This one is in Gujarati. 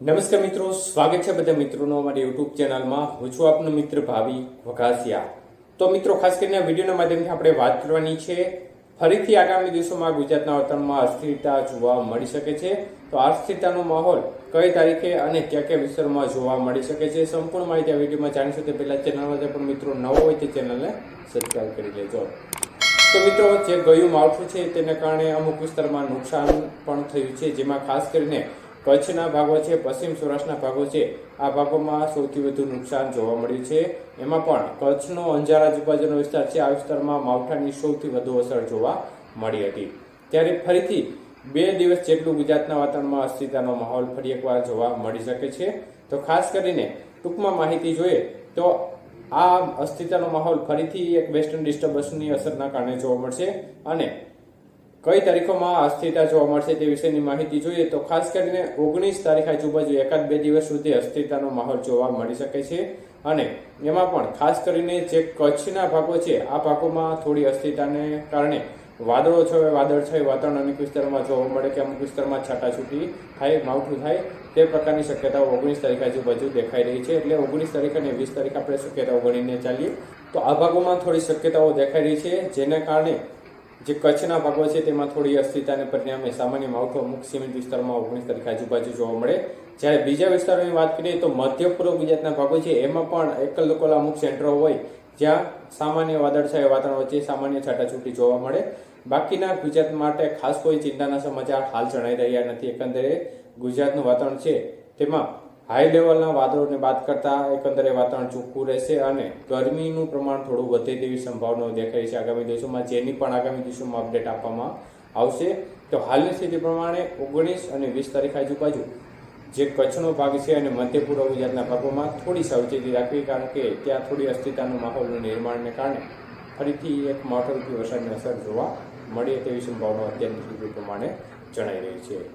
નમસ્કાર મિત્રો, સ્વાગત છે બધા મિત્રોનો અમારી યુટ્યુબ ચેનલમાં. હું છું આપનો મિત્ર ભાવિ વઘાસિયા. તો મિત્રો, ખાસ કરીને વિડીયોના માધ્યમથી આપણે વાત કરવાની છે, ફરીથી આગામી દિવસોમાં ગુજરાતના વર્તનમાં અસ્થિરતા જોવા મળી શકે છે. તો આ અસ્થિરતાનો માહોલ કઈ તારીખે અને કયા કયા વિસ્તારમાં જોવા મળી શકે છે, સંપૂર્ણ માહિતી આ વિડીયોમાં જાણીશું. તે પહેલા ચેનલમાં પણ મિત્રો નવો હોય તે ચેનલને સબસ્ક્રાઈબ કરી લેજો. તો મિત્રો, જે ગયું માવઠું છે તેને કારણે અમુક વિસ્તારમાં નુકસાન પણ થયું છે, જેમાં ખાસ કરીને કચ્છના ભાગો છે, પશ્ચિમ સૌરાષ્ટ્રના ભાગો છે. આ ભાગોમાં સૌથી વધુ નુકસાન જોવા મળ્યું છે. એમાં પણ કચ્છનો અંજાર આજુબાજુનો વિસ્તાર છે. આ વિસ્તારમાં માવઠાની સૌથી વધુ અસર જોવા મળી હતી. ત્યારે ફરીથી બે દિવસ જેટલું ગુજરાતના વાતાવરણમાં અસ્થિરતાનો માહોલ ફરી એકવાર જોવા મળી શકે છે. તો ખાસ કરીને ટૂંકમાં માહિતી જોઈએ તો આ અસ્થિરતાનો માહોલ ફરીથી એક વેસ્ટર્ન ડિસ્ટર્બન્સની અસરના કારણે જોવા મળશે. અને કઈ તારીખોમાં આ અસ્થિરતા જોવા મળશે તે વિશેની માહિતી જોઈએ તો ખાસ કરીને ઓગણીસ તારીખ આજુબાજુ એકાદ બે દિવસ સુધી અસ્થિરતાનો માહોલ જોવા મળી શકે છે. અને એમાં પણ ખાસ કરીને જે કચ્છના ભાગો છે, આ ભાગોમાં થોડી અસ્થિરતાને કારણે વાદળો છે વાદળ છે વાતાવરણ અનેક વિસ્તારોમાં જોવા મળે કે અમુક વિસ્તારમાં છાટાછૂટી થાય, માવઠું થાય, તે પ્રકારની શક્યતાઓ ઓગણીસ તારીખ આજુબાજુ દેખાઈ રહી છે. એટલે ઓગણીસ તારીખ અને વીસ તારીખ આપણે શક્યતાઓ ગણીને ચાલીએ. તો આ ભાગોમાં થોડી શક્યતાઓ દેખાઈ રહી છે, જેના કારણે જે કચ્છના ભાગો છે, તેમાં થોડી અસ્થિરતાને પરિણામે સામાન્ય માવઠું અમુક સીમિત વિસ્તારમાં ઓગણીસ તારીખ આજુબાજુ જોવા મળે. જ્યારે બીજા વિસ્તારોની વાત કરીએ તો મધ્ય પૂર્વ ગુજરાતના ભાગો છે, એમાં પણ એકલ લોકોના અમુક સેન્ટરો હોય, જ્યાં સામાન્ય વાદળછાયા વાતાવરણ વચ્ચે સામાન્ય છાટાછૂટી જોવા મળે. બાકીના ગુજરાત માટે ખાસ કોઈ ચિંતાના સમાચાર હાલ જણાઈ રહ્યા નથી. એકંદરે ગુજરાતનું વાતાવરણ છે, તેમાં હાઈ લેવલના વાદળોને બાદ કરતા એકંદરે વાતાવરણ ચોખ્ખું રહેશે અને ગરમીનું પ્રમાણ થોડું વધે તેવી સંભાવનાઓ દેખાય છે આગામી દિવસોમાં, જેની પણ આગામી દિવસોમાં અપડેટ આપવામાં આવશે. તો હાલની સ્થિતિ પ્રમાણે ઓગણીસ અને વીસ તારીખ આજુબાજુ જે કચ્છનો ભાગ છે અને મધ્ય પૂર્વ ગુજરાતના ભાગોમાં થોડી સાવચેતી રાખવી, કારણ કે ત્યાં થોડી અસ્થિરતાનું માહોલનું નિર્માણને કારણે ફરીથી એક માવઠારૂપી વરસાદની અસર જોવા મળે તેવી સંભાવના અત્યારની સ્થિતિ પ્રમાણે જણાઈ રહી છે.